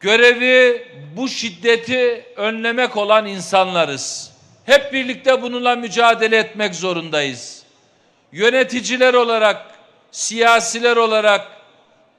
görevi bu şiddeti önlemek olan insanlarız. Hep birlikte bununla mücadele etmek zorundayız. Yöneticiler olarak, siyasiler olarak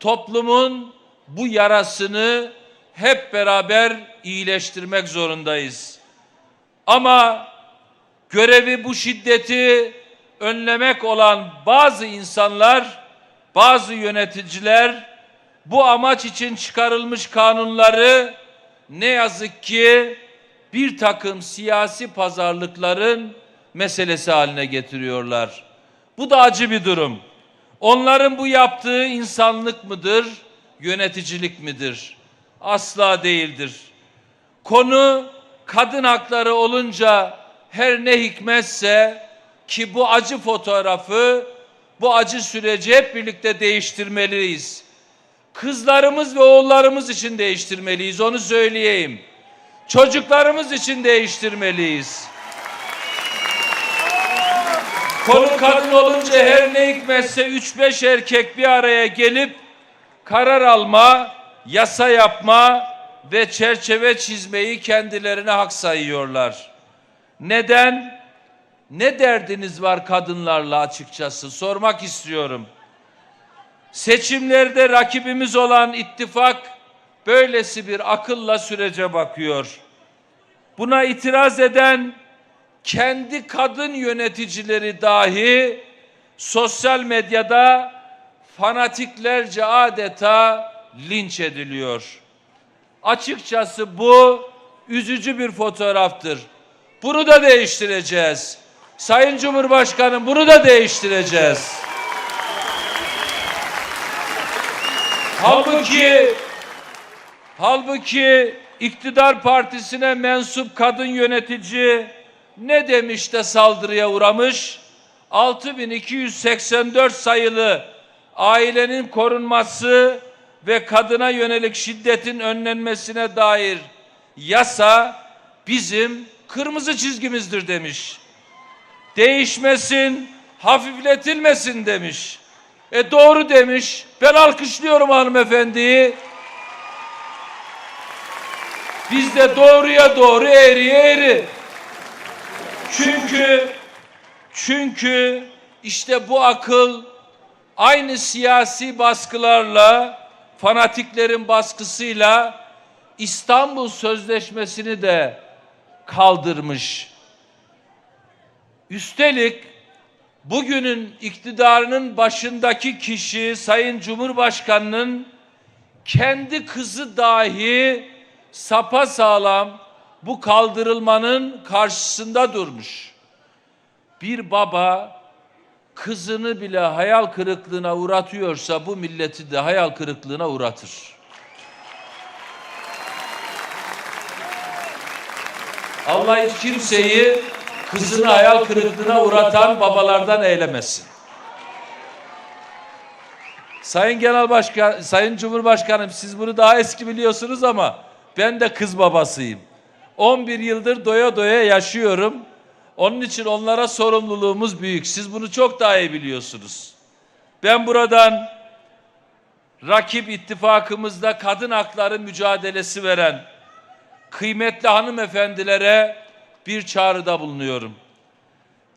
toplumun bu yarasını hep beraber iyileştirmek zorundayız. Ama görevi bu şiddeti önlemek olan bazı insanlar, bazı yöneticiler bu amaç için çıkarılmış kanunları ne yazık ki bir takım siyasi pazarlıkların meselesi haline getiriyorlar. Bu da acı bir durum. Onların bu yaptığı insanlık mıdır, yöneticilik midir? Asla değildir. Konu kadın hakları olunca her ne hikmetse ki bu acı fotoğrafı, bu acı süreci hep birlikte değiştirmeliyiz. Kızlarımız ve oğullarımız için değiştirmeliyiz, onu söyleyeyim. Çocuklarımız için değiştirmeliyiz. Konu kadın olunca her ne hikmetse üç beş erkek bir araya gelip karar alma, yasa yapma ve çerçeve çizmeyi kendilerine hak sayıyorlar. Neden? Ne derdiniz var kadınlarla açıkçası sormak istiyorum. Seçimlerde rakibimiz olan ittifak böylesi bir akılla sürece bakıyor. Buna itiraz eden kendi kadın yöneticileri dahi sosyal medyada fanatiklerce adeta linç ediliyor. Açıkçası bu üzücü bir fotoğraftır. Bunu da değiştireceğiz. Sayın Cumhurbaşkanım bunu da değiştireceğiz. Halbuki halbuki iktidar partisine mensup kadın yönetici ne demiş de saldırıya uğramış? 6284 sayılı ailenin korunması ve kadına yönelik şiddetin önlenmesine dair yasa bizim kırmızı çizgimizdir demiş. Değişmesin, hafifletilmesin demiş. E doğru demiş. Ben alkışlıyorum hanımefendiyi. Biz de doğruya doğru eğriye eğri. Çünkü çünkü işte bu akıl aynı siyasi baskılarla fanatiklerin baskısıyla İstanbul Sözleşmesi'ni de kaldırmış. Üstelik bugünün iktidarının başındaki kişi Sayın Cumhurbaşkanı'nın kendi kızı dahi sapa sağlam bu kaldırılmanın karşısında durmuş. Bir baba kızını bile hayal kırıklığına uğratıyorsa bu milleti de hayal kırıklığına uğratır. Allah hiç kimseyi kızını hayal kırıklığına uğratan babalardan eylemesin. Sayın Genel Başkan, Sayın Cumhurbaşkanım siz bunu daha eski biliyorsunuz ama ben de kız babasıyım. 11 yıldır doya doya yaşıyorum. Onun için onlara sorumluluğumuz büyük. Siz bunu çok daha iyi biliyorsunuz. Ben buradan rakip ittifakımızda kadın hakları mücadelesi veren kıymetli hanımefendilere bir çağrıda bulunuyorum.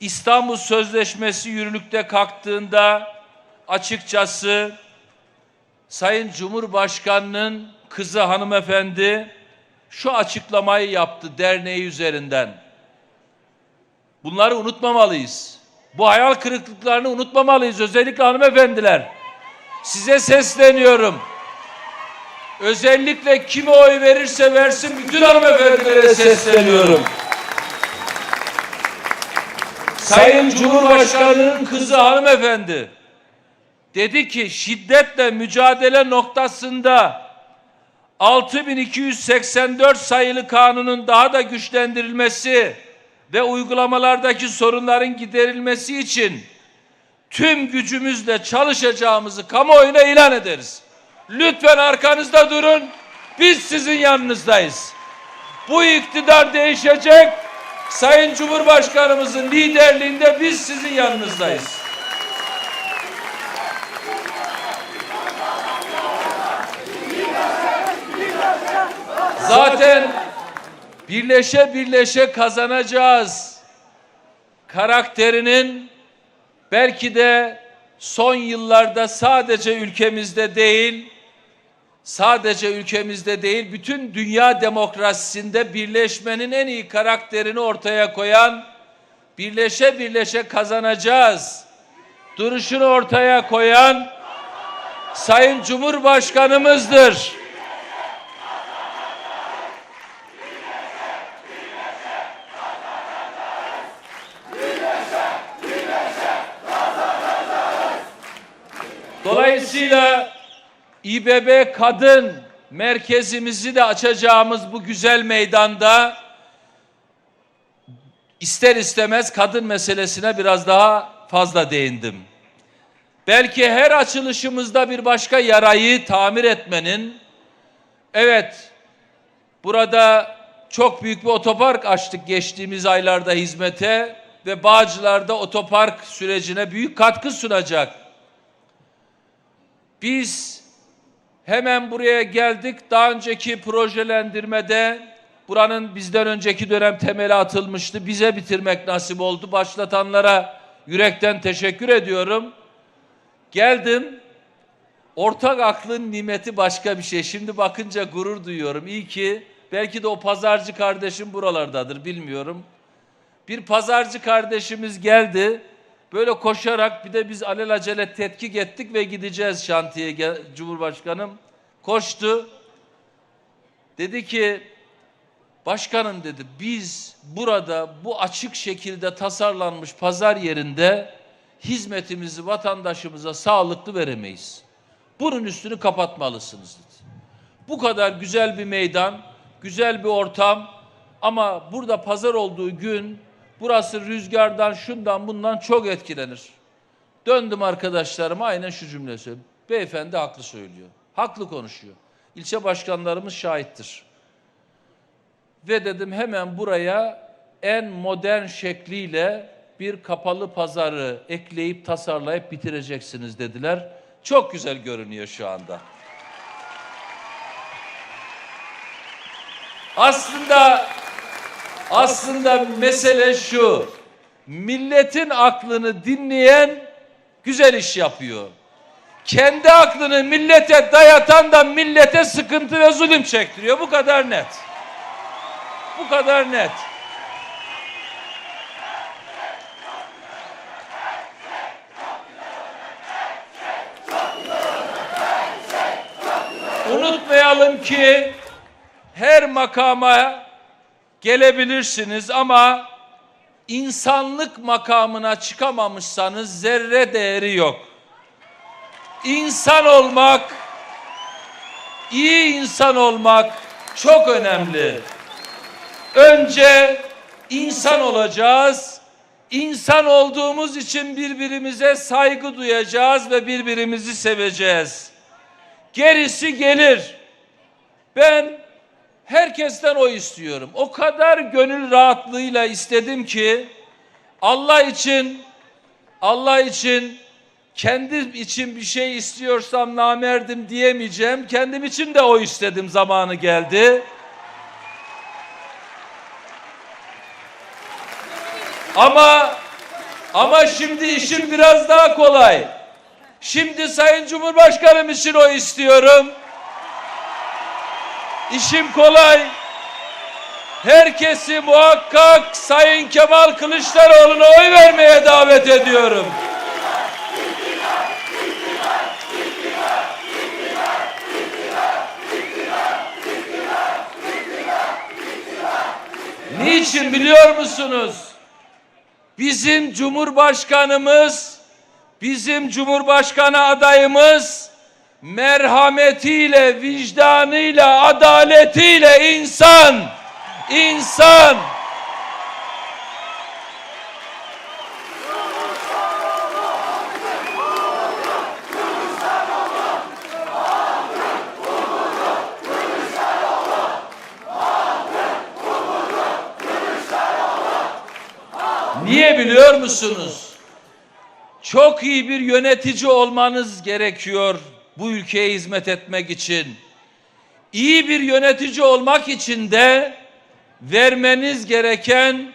İstanbul Sözleşmesi yürürlükte kalktığında açıkçası Sayın Cumhurbaşkanı'nın kızı hanımefendi şu açıklamayı yaptı derneği üzerinden. Bunları unutmamalıyız. Bu hayal kırıklıklarını unutmamalıyız özellikle hanımefendiler. Size sesleniyorum. Özellikle kime oy verirse versin bütün hanımefendilere sesleniyorum. Sayın Cumhurbaşkanı'nın kızı hanımefendi dedi ki şiddetle mücadele noktasında 6284 sayılı kanunun daha da güçlendirilmesi ve uygulamalardaki sorunların giderilmesi için tüm gücümüzle çalışacağımızı kamuoyuna ilan ederiz. Lütfen arkanızda durun. Biz sizin yanınızdayız. Bu iktidar değişecek. Sayın Cumhurbaşkanımızın liderliğinde biz sizin yanınızdayız. Zaten birleşe birleşe kazanacağız. Karakterinin belki de son yıllarda sadece ülkemizde değil, sadece ülkemizde değil, bütün dünya demokrasisinde birleşmenin en iyi karakterini ortaya koyan, birleşe birleşe kazanacağız. Duruşunu ortaya koyan Sayın Cumhurbaşkanımızdır. Dolayısıyla İBB Kadın merkezimizi de açacağımız bu güzel meydanda ister istemez kadın meselesine biraz daha fazla değindim. Belki her açılışımızda bir başka yarayı tamir etmenin, evet burada çok büyük bir otopark açtık geçtiğimiz aylarda hizmete ve Bağcılar'da otopark sürecine büyük katkı sunacak. Biz hemen buraya geldik. Daha önceki projelendirmede buranın bizden önceki dönem temeli atılmıştı. Bize bitirmek nasip oldu. Başlatanlara yürekten teşekkür ediyorum. Geldim. Ortak aklın nimeti başka bir şey. Şimdi bakınca gurur duyuyorum. İyi ki belki de o pazarcı kardeşim buralardadır bilmiyorum. Bir pazarcı kardeşimiz geldi. Böyle koşarak bir de biz alelacele tetkik ettik ve gideceğiz şantiye Cumhurbaşkanım. Koştu. Dedi ki başkanım dedi biz burada bu açık şekilde tasarlanmış pazar yerinde hizmetimizi vatandaşımıza sağlıklı veremeyiz. Bunun üstünü kapatmalısınız dedi. Bu kadar güzel bir meydan, güzel bir ortam ama burada pazar olduğu gün burası rüzgardan, şundan, bundan çok etkilenir. Döndüm arkadaşlarıma aynen şu cümle söyledim. Beyefendi haklı söylüyor. Haklı konuşuyor. İlçe başkanlarımız şahittir. Ve dedim hemen buraya en modern şekliyle bir kapalı pazarı ekleyip tasarlayıp bitireceksiniz dediler. Çok güzel görünüyor şu anda. Aslında aslında mesele şu. Milletin aklını dinleyen güzel iş yapıyor. Kendi aklını millete dayatan da millete sıkıntı ve zulüm çektiriyor. Bu kadar net. Bu kadar net. Unutmayalım ki her makama gelebilirsiniz ama insanlık makamına çıkamamışsanız zerre değeri yok. İnsan olmak, iyi insan olmak çok önemli. Önce insan olacağız. İnsan olduğumuz için birbirimize saygı duyacağız ve birbirimizi seveceğiz. Gerisi gelir. Ben herkesten o istiyorum. O kadar gönül rahatlığıyla istedim ki Allah için Allah için kendim için bir şey istiyorsam namerdim diyemeyeceğim. Kendim için de o istedim zamanı geldi. Ama ama şimdi işim biraz daha kolay. Şimdi Sayın Cumhurbaşkanım için o istiyorum. İşim kolay. Herkesi muhakkak Sayın Kemal Kılıçdaroğlu'na oy vermeye davet ediyorum. Niçin biliyor musunuz? Bizim Cumhurbaşkanımız, bizim Cumhurbaşkanı adayımız merhametiyle, vicdanıyla, adaletiyle insan, insan. Niye biliyor musunuz? Çok iyi bir yönetici olmanız gerekiyor bu ülkeye hizmet etmek için. iyi bir yönetici olmak için de vermeniz gereken